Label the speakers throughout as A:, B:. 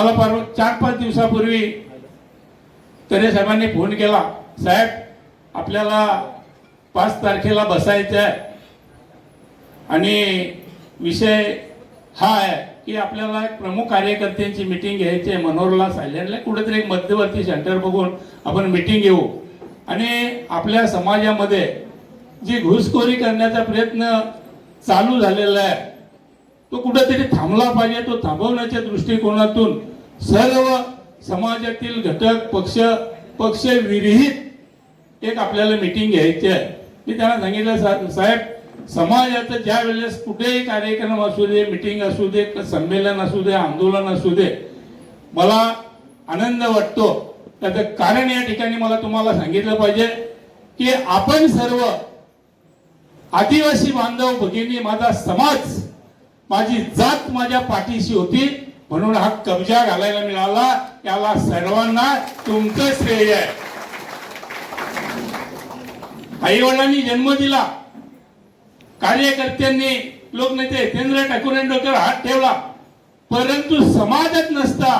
A: मला पर चार पाच दिवसापूर्वी तरे साहेबांनी फोन केला. साहेब आपल्याला पाच तारखेला बसायचं आहे. आणि विषय हा आहे की आपल्याला एक प्रमुख कार्यकर्त्यांची मिटिंग घ्यायची आहे. मनोहरला सायलेंटला कुठेतरी एक मध्यवर्ती सेंटर बघून आपण मिटिंग घेऊ. आणि आपल्या समाजामध्ये जी घुसखोरी करण्याचा प्रयत्न चालू झालेला आहे तो कुठेतरी थांबला पाहिजे. तो थांबवण्याच्या दृष्टिकोनातून सर्व समाजातील घटक पक्ष पक्ष विरहित एक आपल्याला मिटिंग घ्यायची आहे. मी त्यांना सांगितलं सा- साहेब समाजाचं ज्या वेळेस कुठेही कार्यक्रम असू दे मिटिंग असू दे संमेलन असू दे आंदोलन असू दे मला आनंद वाटतो. त्याचं कारण या ठिकाणी मला तुम्हाला सांगितलं पाहिजे की आपण सर्व आदिवासी बांधव भगिनी माझा समाज माझी जात माझ्या पाठीशी होती. म्हणून हा कब्जा घालायला मिळाला. याला सर्वांना तुमचं श्रेय आहे. आई वडिलांनी जन्म दिला. कार्यकर्त्यांनी लोकनेते हितेंद्र ठाकूर डोक्यावर हात ठेवला. परंतु समाजात नसता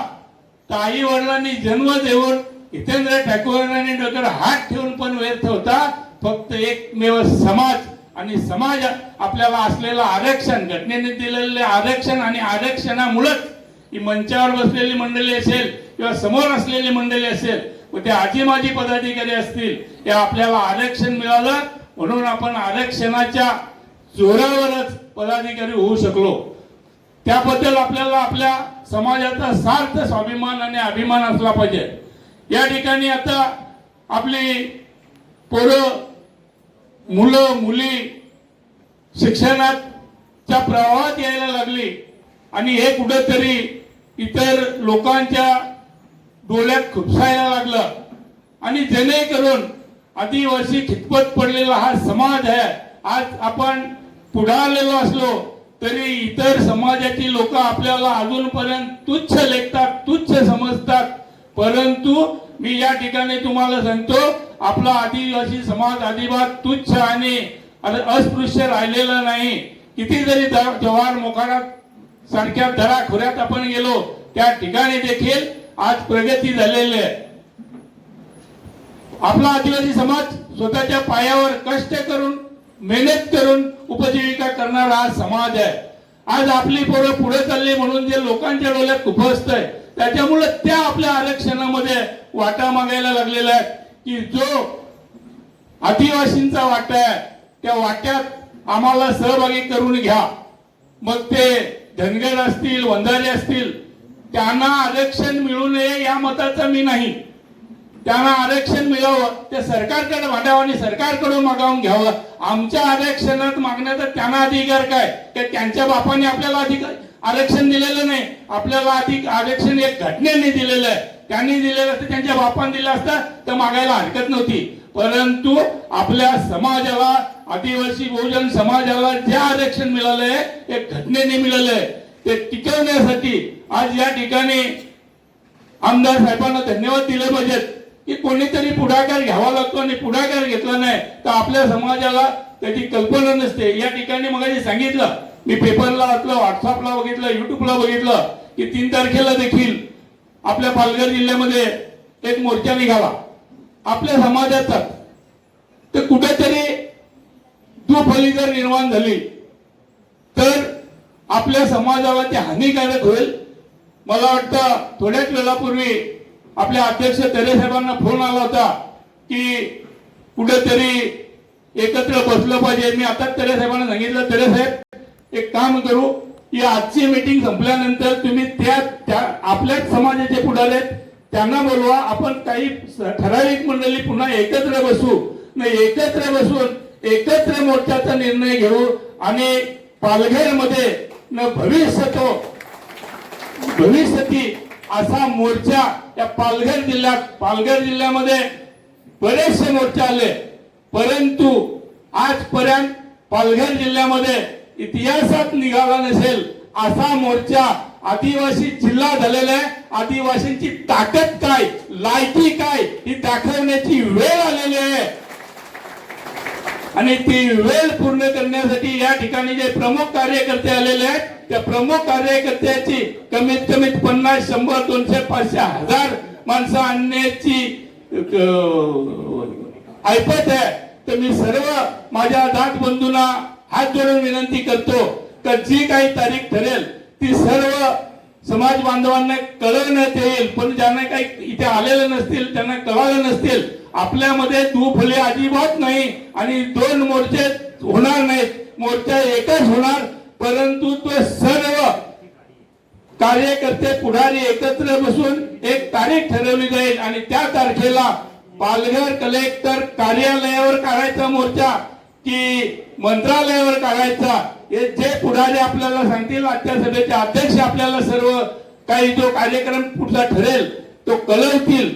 A: तर आई वडिलांनी जन्म देऊन हितेंद्र ठाकूरांनी डोक्यावर हात ठेवून पण व्यर्थ होता. फक्त एकमेव समाज आणि समाज आपल्याला असलेलं आरक्षण घटनेने दिलेले आरक्षण आणि आरक्षणामुळेच ही मंचावर बसलेली मंडळी असेल किंवा समोर असलेली मंडळी असेल व ते आजी माजी पदाधिकारी असतील हे आपल्याला आरक्षण मिळालं म्हणून आपण आरक्षणाच्या जोरावरच पदाधिकारी होऊ शकलो. त्याबद्दल आपल्याला आपल्या समाजाचा सार्थ स्वाभिमान आणि अभिमान असला पाहिजे. या ठिकाणी आता आपली पोरं मुलं मुली शिक्षणाच्या प्रवाहात यायला लागली. आणि हे कुठंतरी इतर लोकांच्या डोळ्यात खुपसायला लागलं. आणि जेणेकरून आदिवासी खितपत पडलेला हा समाज आहे. आज आपण पुढारलेलो असलो तरी इतर समाजाची लोक आपल्याला अजूनपर्यंत तुच्छ लेखतात तुच्छ समजतात. परंतु मी या ठिकाणी तुम्हाला सांगतो आपला आदिवासी समाज अजिबात तुच्छ आणि अस्पृश्य राहिलेला नाही. किती जरी द- जव्हार सारख्या दराखोऱ्यात आपण गेलो. त्या ठिकाणी देखील आज प्रगती झालेली आहे. आपला आदिवासी समाज स्वतःच्या पायावर कष्ट करून मेहनत करून उपजीविका करणारा हा समाज आहे. आज आपली पोरं पुढे चालली म्हणून जे लोकांच्या डोळ्यात खुपसतंय त्याच्यामुळे त्या आपल्या आरक्षणामध्ये वाटा मागायला लागलेल्या आहे की जो आदिवासींचा वाटा आहे त्या वाट्यात आम्हाला सहभागी करून घ्या. मग ते धनगर असतील वंधारे असतील त्यांना आरक्षण मिळू नये या मताचा मी नाही. त्यांना आरक्षण मिळावं ते सरकारकडे मागावं आणि सरकारकडून मागावून घ्यावं. आमच्या आरक्षणात मागण्याचा त्यांना अधिकार काय? की त्यांच्या बापाने आपल्याला अधिकार आरक्षण दिलेलं नाही. आपल्याला अधिक आरक्षण एक घटनेने दिलेलं आहे. त्यांनी दिलेलं असतं त्यांच्या बापाने दिलं असतं तर मागायला हरकत नव्हती. परंतु आपल्या समाजाला आदिवासी बहुजन समाजाला जे आरक्षण मिळालंय ते घटनेने मिळालंय. ते टिकवण्यासाठी आज या ठिकाणी आमदार साहेबांना धन्यवाद दिले पाहिजेत की कोणीतरी पुढाकार घ्यावा लागतो आणि पुढाकार घेतला नाही तर आपल्या समाजाला त्याची कल्पना नसते. या ठिकाणी मग सांगितलं मी पेपरला आपलं व्हॉट्सअपला बघितलं युट्यूबला बघितलं की तीन तारखेला देखील आपल्या पालघर जिल्ह्यामध्ये एक मोर्चा निघाला आपल्या समाजाचा. तर कुठेतरी दुफली जर निर्माण झाली तर आपल्या समाजाला ते हानिकारक होईल. मला वाटतं थोड्याच वेळापूर्वी आपल्या अध्यक्ष तरे साहेबांना फोन आला होता की कुठेतरी एकत्र बसलं पाहिजे. मी आता तरे साहेबांना सांगितलं तरे साहेब एक काम करू. की आजची मीटिंग संपल्यानंतर तुम्ही त्या त्या आपल्याच समाजाचे पुढारी आहेत. त्यांना बोलवा. आपण काही ठराविक मंडळी पुन्हा एकत्र बसू. न एकत्र बसून एकत्र मोर्चाचा निर्णय घेऊ आणि पालघरमध्ये न भविष्यतो. भविष्यती असा मोर्चा या पालघर जिल्ह्यात पालघर जिल्ह्यामध्ये बरेचसे मोर्चे आले. परंतु आजपर्यंत पालघर जिल्ह्यामध्ये इतिहासात निघाला नसेल असा मोर्चा आदिवासी जिल्हा झालेला आहे. आदिवासींची ताकद काय लायकी काय ही दाखवण्याची वेळ आलेली आहे. आणि ती वेळ पूर्ण करण्यासाठी या ठिकाणी जे प्रमुख कार्यकर्ते आलेले आहेत त्या प्रमुख कार्यकर्त्याची कमीत कमीत पन्नास शंभर दोनशे पाचशे हजार माणसं आणण्याची ऐपत आहे. तर मी सर्व माझ्या दात बंधूंना हात जोडून विनंती करतो का जी काही तारीख ठरेल ती सर्व समाज बांधवांना कळवण्यात येईल पण ज्यांना काही इथे आलेलं नसतील त्यांना कळालं नसतील आपल्यामध्ये फुले अजिबात नाही आणि दोन मोर्चे होणार नाहीत. मोर्चा एकच होणार परंतु तो सर्व कार्यकर्ते पुढारी एकत्र बसून एक तारीख ठरवली जाईल आणि त्या तारखेला पालघर कलेक्टर कार्यालयावर काढायचा मोर्चा की मंत्रालयावर काढायचा. हे जे पुढारी आपल्याला सांगतील आजच्या सभेचे अध्यक्ष आपल्याला सर्व काही जो कार्यक्रम पुढचा ठरेल तो कळवतील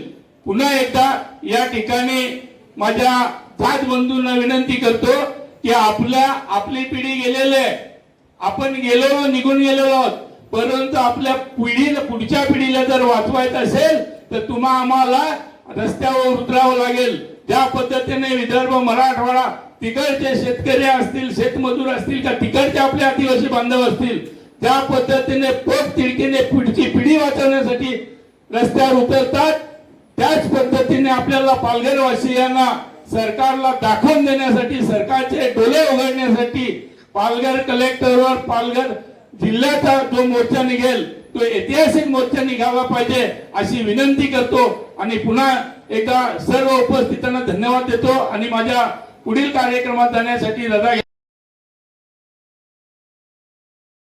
A: पुन्हा एकदा या ठिकाणी माझ्या जात बंधूंना विनंती करतो की आपल्या आपली पिढी गेलेले आहे. आपण गेलो निघून गेलेलो आहोत. परंतु आपल्या पिढीला पुढच्या पिढीला जर वाचवायचं असेल तर तुम्हा आम्हाला रस्त्यावर उतरावं लागेल. ज्या पद्धतीने विदर्भ मराठवाडा तिकडचे शेतकरी असतील शेतमजूर असतील का तिकडचे आपले आदिवासी बांधव असतील त्या पद्धतीने पोट तिडकीने पुढची पिढी वाचवण्यासाठी रस्त्यावर उतरतात. त्याच पद्धतीने आपल्याला पालघरवासियांना सरकारला दाखवून देण्यासाठी सरकारचे डोले उघडण्यासाठी पालघर कलेक्टरवर पालघर जिल्ह्याचा जो मोर्चा निघेल तो ऐतिहासिक मोर्चा निघाला पाहिजे अशी विनंती करतो. आणि पुन्हा एकदा सर्व उपस्थितांना धन्यवाद देतो आणि माझ्या पुढील कार्यक्रमात जाण्यासाठी रजा